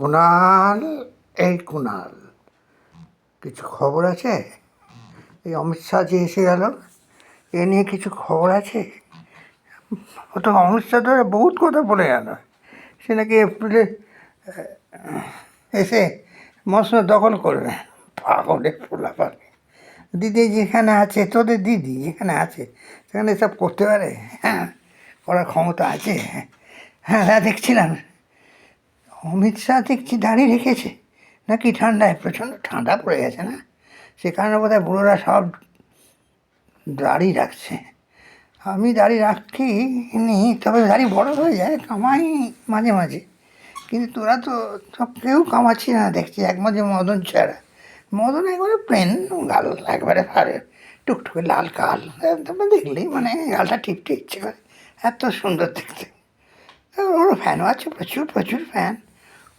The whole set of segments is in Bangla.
কুণাল এই কুণাল কিছু খবর আছে? এই অমিত শাহ যে এসে গেল, এ নিয়ে কিছু খবর আছে? ও তো অমিত শাহ ধরে বহুত কথা বলে গেল। সে নাকি এপ্রিলে এসে মশলা দখল করবে পাগলে ফোলা পাবে দিদি যেখানে আছে, তোদের দিদি যেখানে আছে, সেখানে এসব করতে পারে? হ্যাঁ করার ক্ষমতা আছে? হ্যাঁ হ্যাঁ দেখছিলাম। অমিত শাহ দেখছি দাঁড়িয়ে রেখেছে? নাকি ঠান্ডায়? প্রচণ্ড ঠান্ডা পড়ে গেছে না? সে কারণে বোধহয় বুড়োরা সব দাড়ি রাখছে। আমি দাড়ি রাখি নি তবে দাড়ি বড় হয়ে যায়, কামাই মাঝে মাঝে। কিন্তু তোরা তো সব কেউ কামাচ্ছি না, দেখছি এক মাঝে মদন ছাড়া। মদন একবারে প্লেন গাল একবারে পারে টুকটুকে লাল কাল। তারপর দেখলেই মানে গালটা টিপতে ইচ্ছে করে। এত সুন্দর দেখতে। ওর ফ্যানও আছে, প্রচুর প্রচুর ফ্যান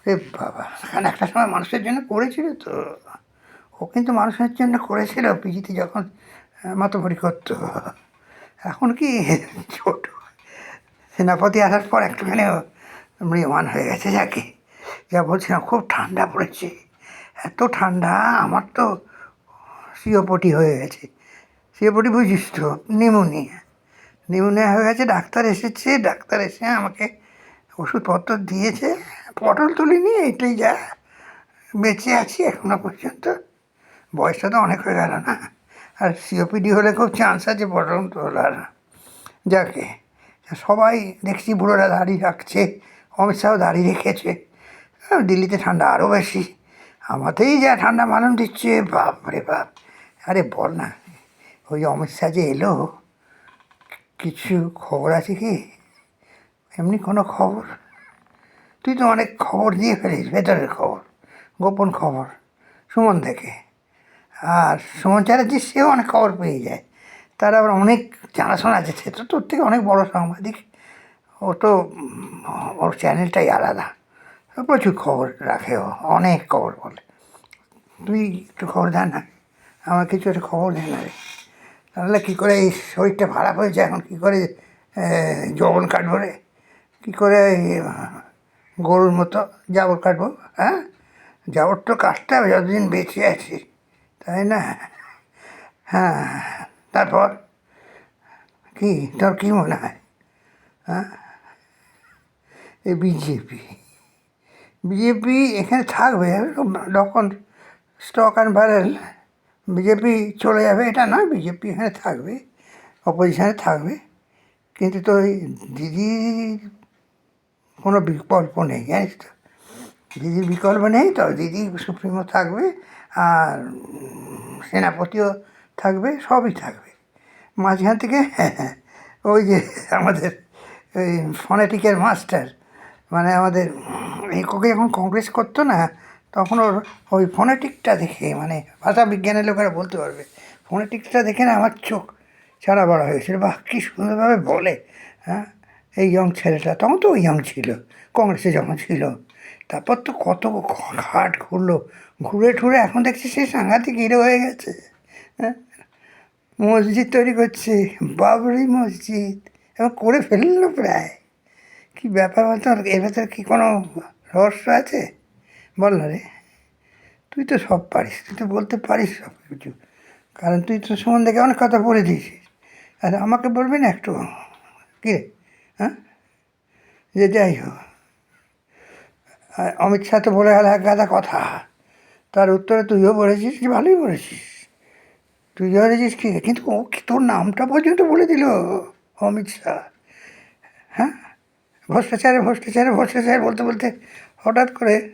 রে বাবা কারণ একটা সময় মানুষের জন্য করেছিল তো। ও কিন্তু মানুষের জন্য করেছিল পিজিতে যখন আহ, মাতবরি করতো। এখন কি ছোট। সেনাপতি আসার পর একটুখানি ও ম্রিয়মান হয়ে গেছে যাকে। যা বলছিলাম খুব ঠান্ডা পড়েছে। এত ঠান্ডা আমার তো সিওপটি হয়ে গেছে। সিওপটি বুঝিস তো নিউমোনিয়া নিউমোনিয়া হয়ে গেছে ডাক্তার এসেছে ডাক্তার এসে আমাকে ওষুধপত্র দিয়েছে, পটল তুলিনি এটাই যা বেঁচে আছি এখনও পর্যন্ত। বয়সটা তো অনেক হয়ে গেল না? আর সিওপিডি হলে খুব চান্স আছে পটল তোলার। যাকে সবাই দেখছি বুড়োরা দাঁড়িয়ে রাখছে, অমিত শাহ দাঁড়িয়ে রেখেছে। দিল্লিতে ঠান্ডা আরও বেশি। আমাতেই যা ঠান্ডা মালুম দিচ্ছে বাপ রে বাপ। আরে বল না, ওই অমিত শাহ যে এলো, কিছু খবর আছে কি? এমনি কোনো খবর? তুই তো অনেক খবর দিয়ে ফেলিস ভেতরের খবর, গোপন খবর, সুমন থেকে। আর সুমন চ্যাটার্জি, সেও অনেক খবর পেয়ে যায়। তার আবার অনেক জানাশোনা আছে, সে তো তোর থেকে অনেক বড় সাংবাদিক। ও তো ওর চ্যানেলটাই আলাদা। প্রচুর খবর রাখে ও, অনেক খবর বলে। তুই একটু খবর দেন না? আমার কিছু একটা খবর দেন না রে। তাহলে কী করে এই শরীরটা খারাপ হয়েছে, এখন কী করে যৌবন কাটবো রে? কী করে গরুর মতো জাবর কাটবো হ্যাঁ? জাবর তো কাটতে হবে যতদিন বেঁচে আছি, তাই না? হ্যাঁ তারপর? কি, তোর কী মনে হয়? হ্যাঁ? এই বিজেপি বিজেপি এখানে থাকবে যখন স্টক অ্যান্ড ব্যারেল বিজেপি চলে যাবে, এটা না বিজেপি এখানে থাকবে অপোজিশনে থাকবে, কিন্তু তো ওই দিদির কোনো বিকল্প নেই, জানিস তো? দিদির বিকল্প নেই তো? দিদি সুপ্রিমো থাকবে আর সেনাপতিও থাকবে, সবই থাকবে। মাঝখান থেকে ওই যে আমাদের ওই ফনেটিকের মাস্টার মানে আমাদের এই কোকে যখন কংগ্রেস করতো না, তখন ওর ওই ফোনেটিকটা দেখে মানে ভাষা বিজ্ঞানের লোকেরা বলতে পারবে, ফোনেটিকটা দেখে না আমার চোখ ছাড়া বড় হয়েছিল বাহ, কী সুন্দরভাবে বলে হ্যাঁ? এই ইয়ং ছেলেটা, তখন তো ইয়ং ছিল, কংগ্রেসে যখন ছিল। তারপর তো কত ঘাট ঘুরলো, ঘুরে ঠুরে এখন দেখছি সে সাংঘাতিক হিরো হয়ে গেছে। হ্যাঁ? মসজিদ তৈরি করছে, বাবরি মসজিদ এবং করে ফেলল প্রায়। কি ব্যাপার বলতো, এর ভেতরে কি কোনো রহস্য আছে? বল না রে। তুই তো সব পারিস, তুই তো বলতে পারিস সব কিছু। কারণ তুই তো দেখে অনেক কথা বলে দিয়েছিস। আর আমাকে বলবি না একটু? কি যে যাই হোক। অমিত শাহ তো বলে গেল এক গাদা কথা। তার উত্তরে তুইও বলেছিস কি ভালোই বলেছিস। তুই বলেছিস কি? কিন্তু ও তোর নামটা পর্যন্ত বলে দিল অমিত শাহ? হ্যাঁ? ভ্রষ্টাচারে ভ্রষ্টাচারে, ভ্রষ্টাচার বলতে বলতে হঠাৎ করে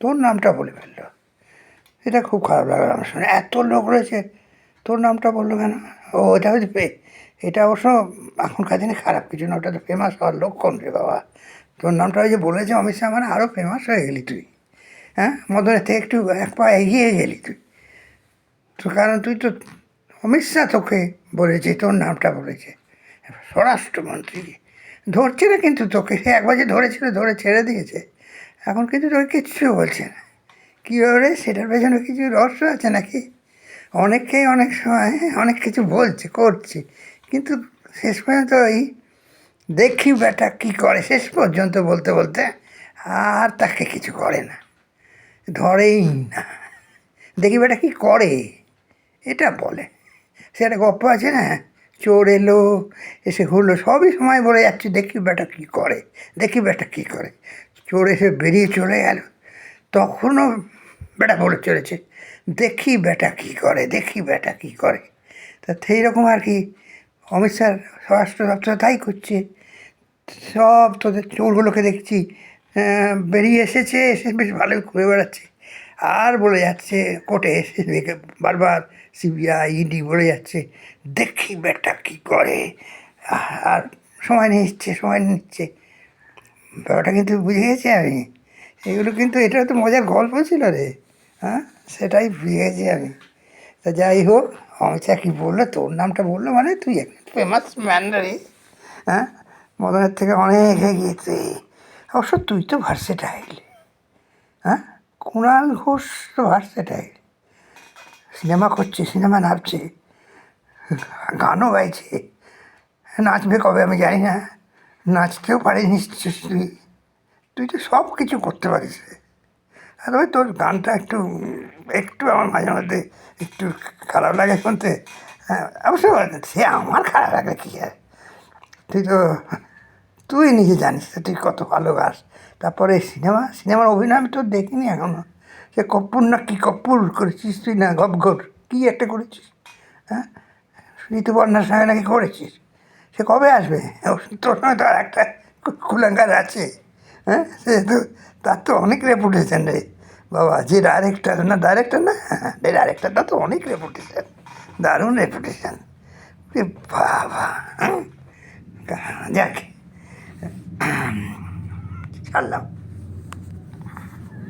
তোর নামটা বলে ফেলল। এটা খুব খারাপ লাগল আমার শুনে। এত লোক রয়েছে, তোর নামটা বলল কেন? ও, এটা হচ্ছে এটা অবশ্য এখনকার দিনে খারাপ কিছু না, ওটা তো ফেমাস হওয়ার লক্ষণ রে বাবা। তোর নামটা ওই যে বলেছে, অমিত শাহ মানে আরও ফেমাস হয়ে গেলি তুই। হ্যাঁ? মদনের থেকে একটু এক পা এগিয়ে গেলি তুই। তো কারণ তুই তো অমিত শাহ তোকে বলেছে, তোর নামটা বলেছে। স্বরাষ্ট্রমন্ত্রী। ধরছে না কিন্তু তোকে, সে একবার যে ধরেছিল, ধরে ছেড়ে দিয়েছে। এখন কিন্তু তোকে কিচ্ছু বলছে না। কী কীভাবে সেটার পেছনে কিছু রহস্য আছে নাকি? অনেকেই অনেক সময় অনেক কিছু বলছে, করছে। কিন্তু শেষ পর্যন্ত ওই দেখি বেটা কী করে, শেষ পর্যন্ত বলতে বলতে আর তাকে কিছু করে না। ধরেই না। দেখি বেটা কি করে, এটা বলে। সে একটা গপ্প আছে না, চোর এলো, এসে ঘুরলো, সবই সময় বলে যাচ্ছে, দেখি বেটা কী করে, দেখি বেটা কী করে। চোর এসে বেরিয়ে চলে গেল। তখনও বেটা বলে চলেছে, দেখি বেটা কী করে, দেখি বেটা কী করে। তা সেই রকম আর কি অমিত স্যার স্বরাষ্ট্র দপ্তর তাই করছে। সব তোদের চোরগুলোকে দেখছি বেরিয়ে এসেছে, এসে বেশ ভালোই ঘুরে বেড়াচ্ছে। আর বলে যাচ্ছে, কোর্টে এসে বারবার সিবিআই, ইডি বলে যাচ্ছে, দেখি বেটা কী করে। আর সময় নিচ্ছে সময় নিচ্ছে। ব্যাপারটা কিন্তু বুঝে গেছি আমি। এগুলো কিন্তু, এটা তো মজার গল্প ছিল রে। হ্যাঁ? সেটাই গেছি আমি। তা যাই হোক অমিতা কী বলল? তোর নামটা বলল মানে তুই একটা ফেমাস ম্যান রে হ্যাঁ? মদনের থেকে অনেক এগিয়েছে অবশ্য তুই তো ভার্সেটাইল হ্যাঁ? কুণাল ঘোষ তো ভার্সেটাইল সিনেমা করছে সিনেমা নাচছে। গানও গাইছে। নাচবে কবে আমি জানি না। নাচতেও পারি নিশ্চয় তুই তুই তো সব কিছু করতে পারিস। রে। আর ওই তোর গানটা একটু একটু আমার মাঝে মধ্যে একটু খারাপ লাগে শুনতে। হ্যাঁ অবশ্য সে আমার খারাপ লাগে কী আর? তুই তো, তুই নিজে জানিস তো তুই কত ভালো গাস তারপরে সিনেমা, সিনেমার অভিনয় আমি তো দেখিনি এখনও। সে কপ্পুর না কী কপ্পুর করেছিস তুই না গপগর কী একটা করেছিস? হ্যাঁ ঋতুপর্ণার সঙ্গে নাকি করেছিস? সে কবে আসবে? তোর সঙ্গে তো আর একটা কুলাঙ্গার আছে। হ্যাঁ সে তো, তার তো অনেক রেপুটেশন রে। বাবা যে ডাইরেক্টর না ডাইরেক্টর না হ্যাঁ ডাইরেক্টরটা তো অনেক রেপুটেশন দারুণ রেপুটেশন বাবা? যাক ছাড়লাম